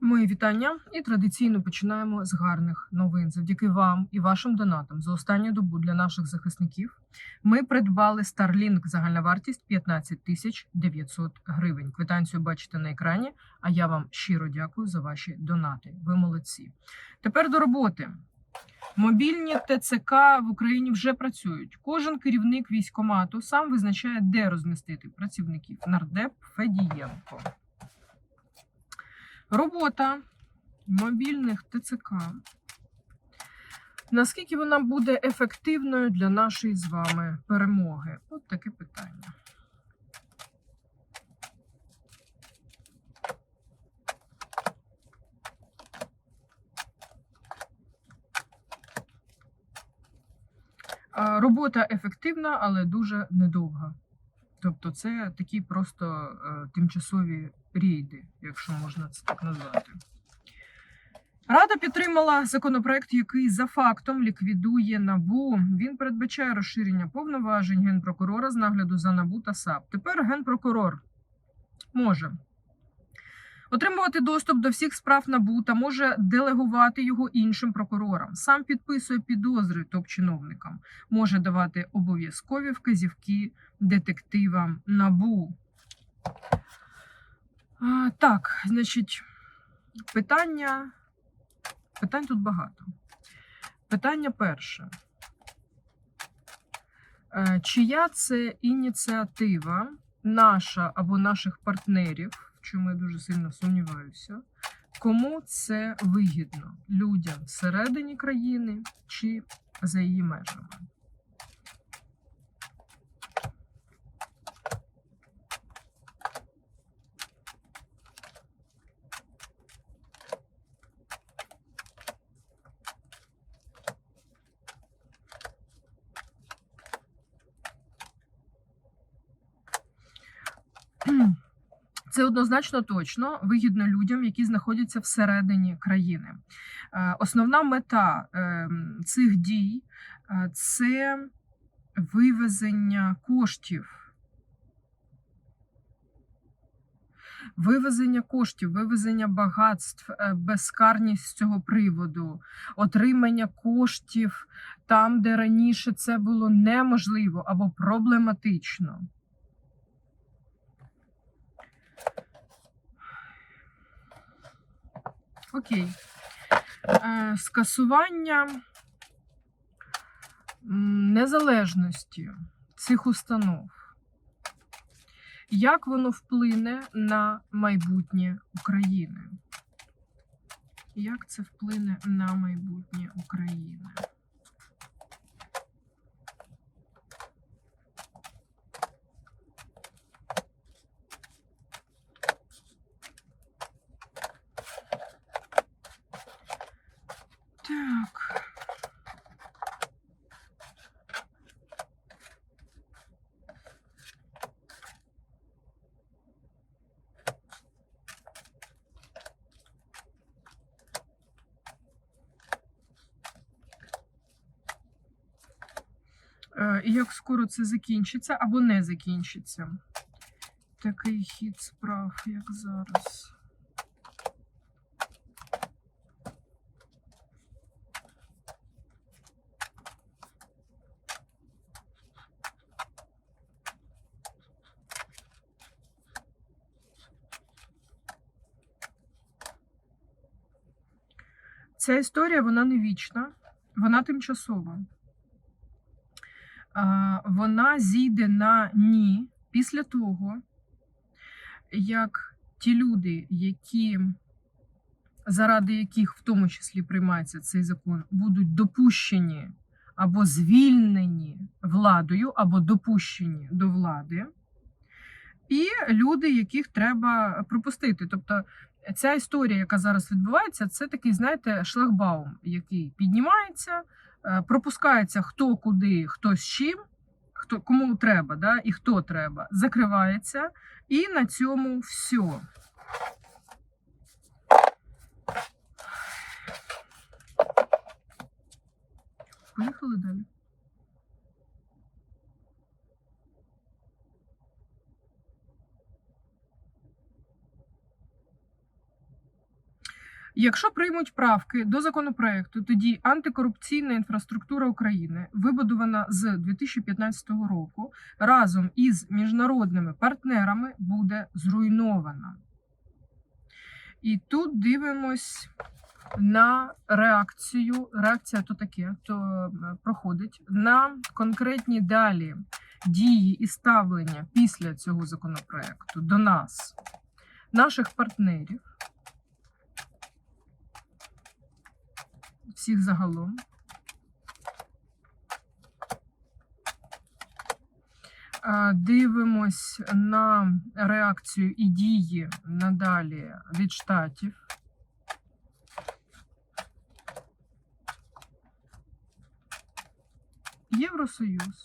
Мої вітання і традиційно починаємо з гарних новин. Завдяки вам і вашим донатам за останню добу для наших захисників ми придбали Starlink загальна вартість 15 тисяч 900 гривень. Квитанцію бачите на екрані. А я вам щиро дякую за ваші донати. Ви молодці. Тепер до роботи. Мобільні ТЦК в Україні вже працюють. Кожен керівник військомату сам визначає, де розмістити працівників. Нардеп Федієнко. Робота мобільних ТЦК. Наскільки вона буде ефективною для нашої з вами перемоги? От таке питання. Робота ефективна, але дуже недовга. Тобто, це такі просто е, тимчасові рейди, якщо можна це так назвати. Рада підтримала законопроект, який за фактом ліквідує набу. Він передбачає розширення повноважень генпрокурора з нагляду за набу та САП. Тепер генпрокурор може отримувати доступ до всіх справ набу та може делегувати його іншим прокурорам. Сам підписує підозри топ-чиновникам, може давати обов'язкові вказівки детективам набу. Так, значить, питання. Питань тут багато. Питання перше. Е, Чия це ініціатива наша або наших партнерів, в чому я дуже сильно сумніваюся, кому це вигідно? Людям всередині країни чи за її межами? Це однозначно точно вигідно людям, які знаходяться всередині країни. Е, Основна мета е, цих дій е, це вивезення коштів. Вивезення коштів, вивезення багатств, е, безкарність з цього приводу, отримання коштів там, де раніше це було неможливо або проблематично. Окей. Е, скасування незалежності цих установ. Як воно вплине на майбутнє України? Як це вплине на майбутнє України? І як скоро це закінчиться або не закінчиться? Такий хід справ, як зараз. Ця історія вона не вічна, вона тимчасова. Вона зійде на ні після того, як ті люди, які заради яких в тому числі приймається цей закон, будуть допущені або звільнені владою, або допущені до влади, і люди, яких треба пропустити. Тобто ця історія, яка зараз відбувається, це такий, знаєте, шлагбаум, який піднімається, пропускається хто куди, хто з чим, хто кому треба, да, і хто треба, закривається, і на цьому все. Поїхали далі. Якщо приймуть правки до законопроекту, тоді антикорупційна інфраструктура України, вибудована з 2015 року, разом із міжнародними партнерами буде зруйнована. І тут дивимось на реакцію. Реакція то таке, то е, проходить на конкретні далі дії і ставлення після цього законопроекту до нас, наших партнерів. Всіх загалом. Дивимось на реакцію і дії надалі від штатів. Євросоюз.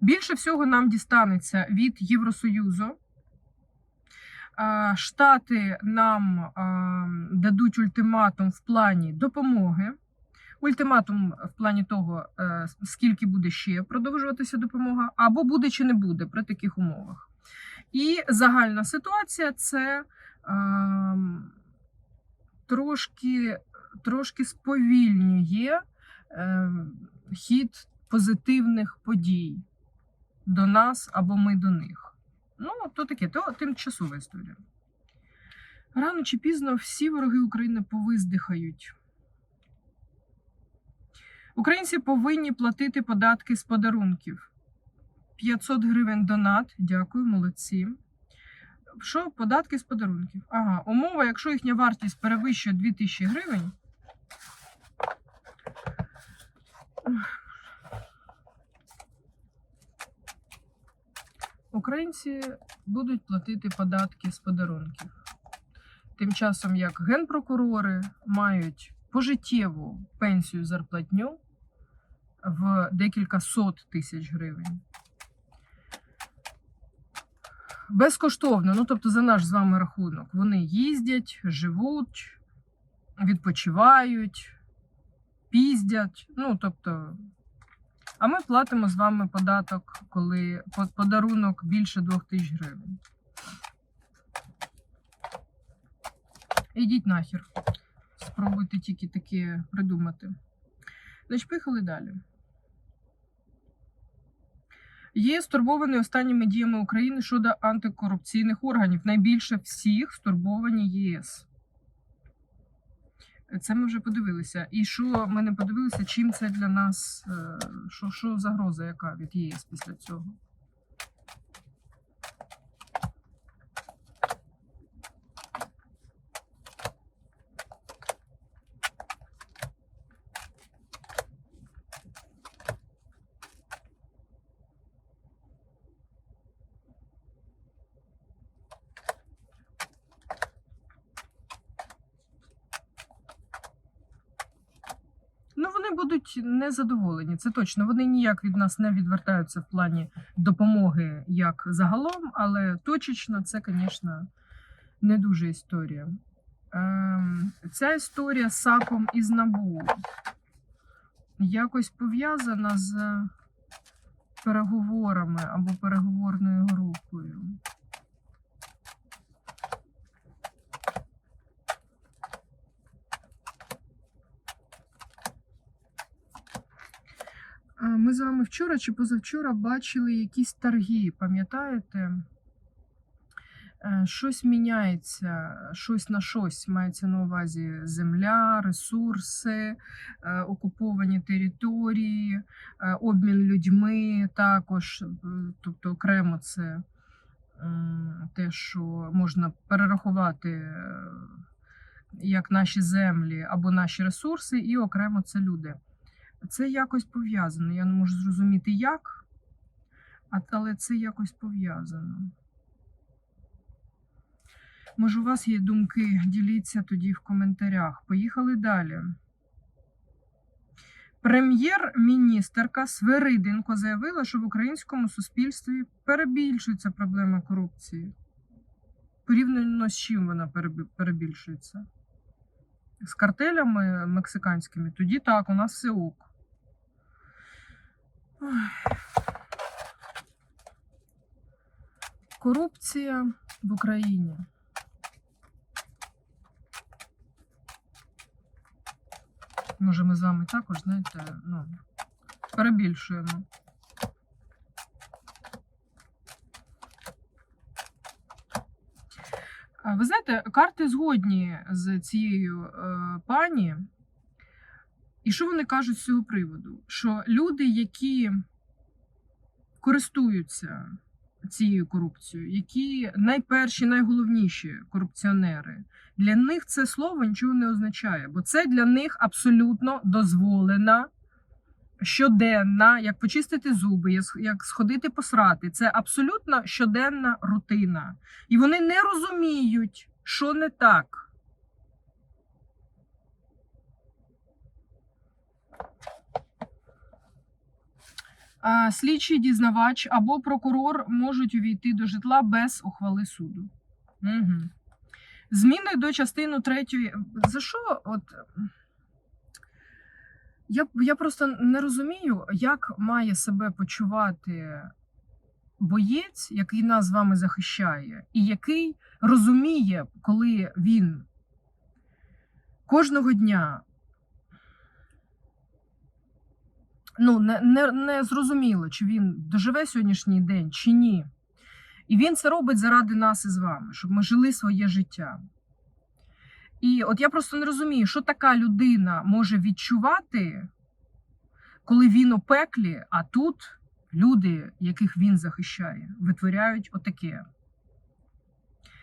Більше всього нам дістанеться від Євросоюзу. Штати нам дадуть ультиматум в плані допомоги. Ультиматум в плані того, е, скільки буде ще продовжуватися допомога, або буде чи не буде при таких умовах. І загальна ситуація це трошки, трошки сповільнює е, хід позитивних подій до нас або ми до них. Ну, то таке, то тимчасова історія. Рано чи пізно всі вороги України повиздихають. Українці повинні платити податки з подарунків. 500 гривень донат. Дякую, молодці. Що податки з подарунків? Ага, умова, якщо їхня вартість перевищує 2000 гривень. Українці будуть платити податки з подарунків. Тим часом, як генпрокурори мають пожиттєву пенсію зарплатню в декілька сот тисяч гривень. Безкоштовно, ну тобто за наш з вами рахунок, вони їздять, живуть, відпочивають, піздять. Ну, тобто, а ми платимо з вами податок, коли по- подарунок більше 2 тисяч гривень. Ідіть нахер. Спробуйте тільки таке придумати. Значить, поїхали далі. Є стурбований останніми діями України щодо антикорупційних органів. Найбільше всіх стурбовані ЄС. Це ми вже подивилися. І що ми не подивилися, чим це для нас, е, що, що загроза яка від ЄС після цього? Ну, вони будуть незадоволені, це точно. Вони ніяк від нас не відвертаються в плані допомоги як загалом, але точечно це, звісно, не дуже історія. Ем, ця історія з САПом і з НАБУ якось пов'язана з переговорами або переговорною групою. Ми з вами вчора чи позавчора бачили якісь торги, пам'ятаєте? Е, Щось міняється, щось на щось мається на увазі земля, ресурси, е, окуповані території, е, обмін людьми також, тобто окремо це те, що можна перерахувати як наші землі або наші ресурси, і окремо це люди. Це якось пов'язано. Я не можу зрозуміти як, але це якось пов'язано. Може, у вас є думки, діліться тоді в коментарях. Поїхали далі. Прем'єр-міністерка Свириденко заявила, що в українському суспільстві перебільшується проблема корупції. Порівняно з чим вона перебільшується? З картелями мексиканськими? Тоді так, у нас все ок. Корупція в Україні. Може, ми з вами також, знаєте, ну, перебільшуємо. Ви знаєте, карти згодні з цією е, пані. І що вони кажуть з цього приводу? Що люди, які користуються цією корупцією, які найперші, найголовніші корупціонери, для них це слово нічого не означає, бо це для них абсолютно дозволена щоденна, як почистити зуби, як сходити посрати. Це абсолютно щоденна рутина. І вони не розуміють, що не так. А, Слідчий дізнавач або прокурор можуть увійти до житла без ухвали суду. Угу. Зміни до частини третьої. За що? От я, я просто не розумію, як має себе почувати боєць, який нас з вами захищає, і який розуміє, коли він кожного дня ну, не, не, не зрозуміло, чи він доживе сьогоднішній день, чи ні. І він це робить заради нас із вами, щоб ми жили своє життя. І от я просто не розумію, що така людина може відчувати, коли він у пеклі, а тут люди, яких він захищає, витворяють отаке.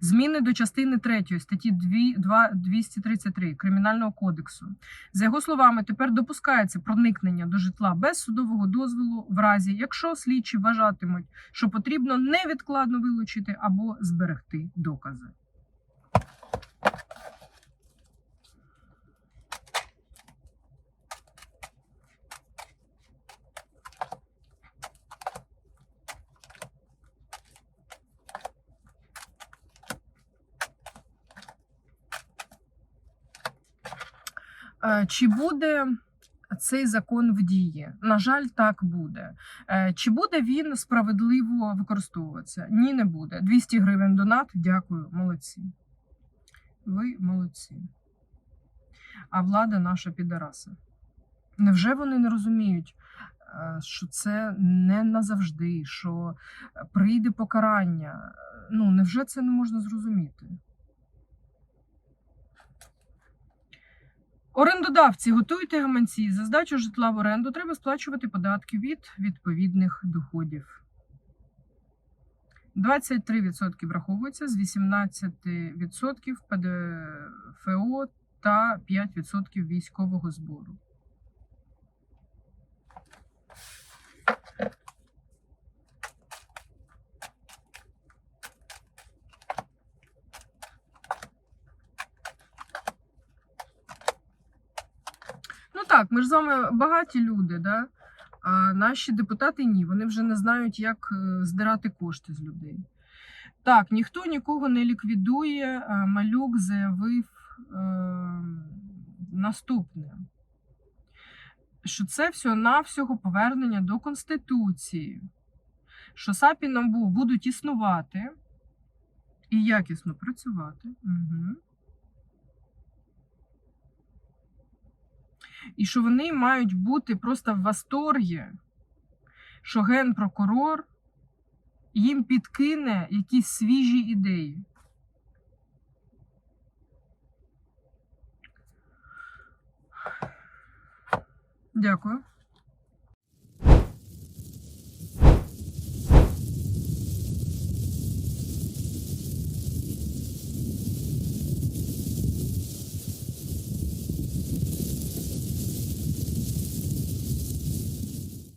Зміни до частини 3 статті 2, 2, 233 Кримінального кодексу. За його словами, тепер допускається проникнення до житла без судового дозволу в разі, якщо слідчі вважатимуть, що потрібно невідкладно вилучити або зберегти докази. Е, Чи буде цей закон в дії? На жаль, так буде. Е, Чи буде він справедливо використовуватися? Ні, не буде. 200 гривень донат. Дякую, молодці. Ви молодці. А влада наша підараса. Невже вони не розуміють, е, що це не назавжди, що прийде покарання? Ну, невже це не можна зрозуміти? Орендодавці, готуйте гаманці. За здачу житла в оренду треба сплачувати податки від відповідних доходів. 23% враховується з 18% ПДФО та 5% військового збору. Ну так, ми ж з вами багаті люди, да? а наші депутати ні. Вони вже не знають, як е, здирати кошти з людей. Так, ніхто нікого не ліквідує. Малюк заявив е, наступне: що це всього-навсього повернення до Конституції, що САП і НАБУ будуть існувати і якісно працювати. Угу. І що вони мають бути просто в восторгі, що генпрокурор їм підкине якісь свіжі ідеї. Дякую.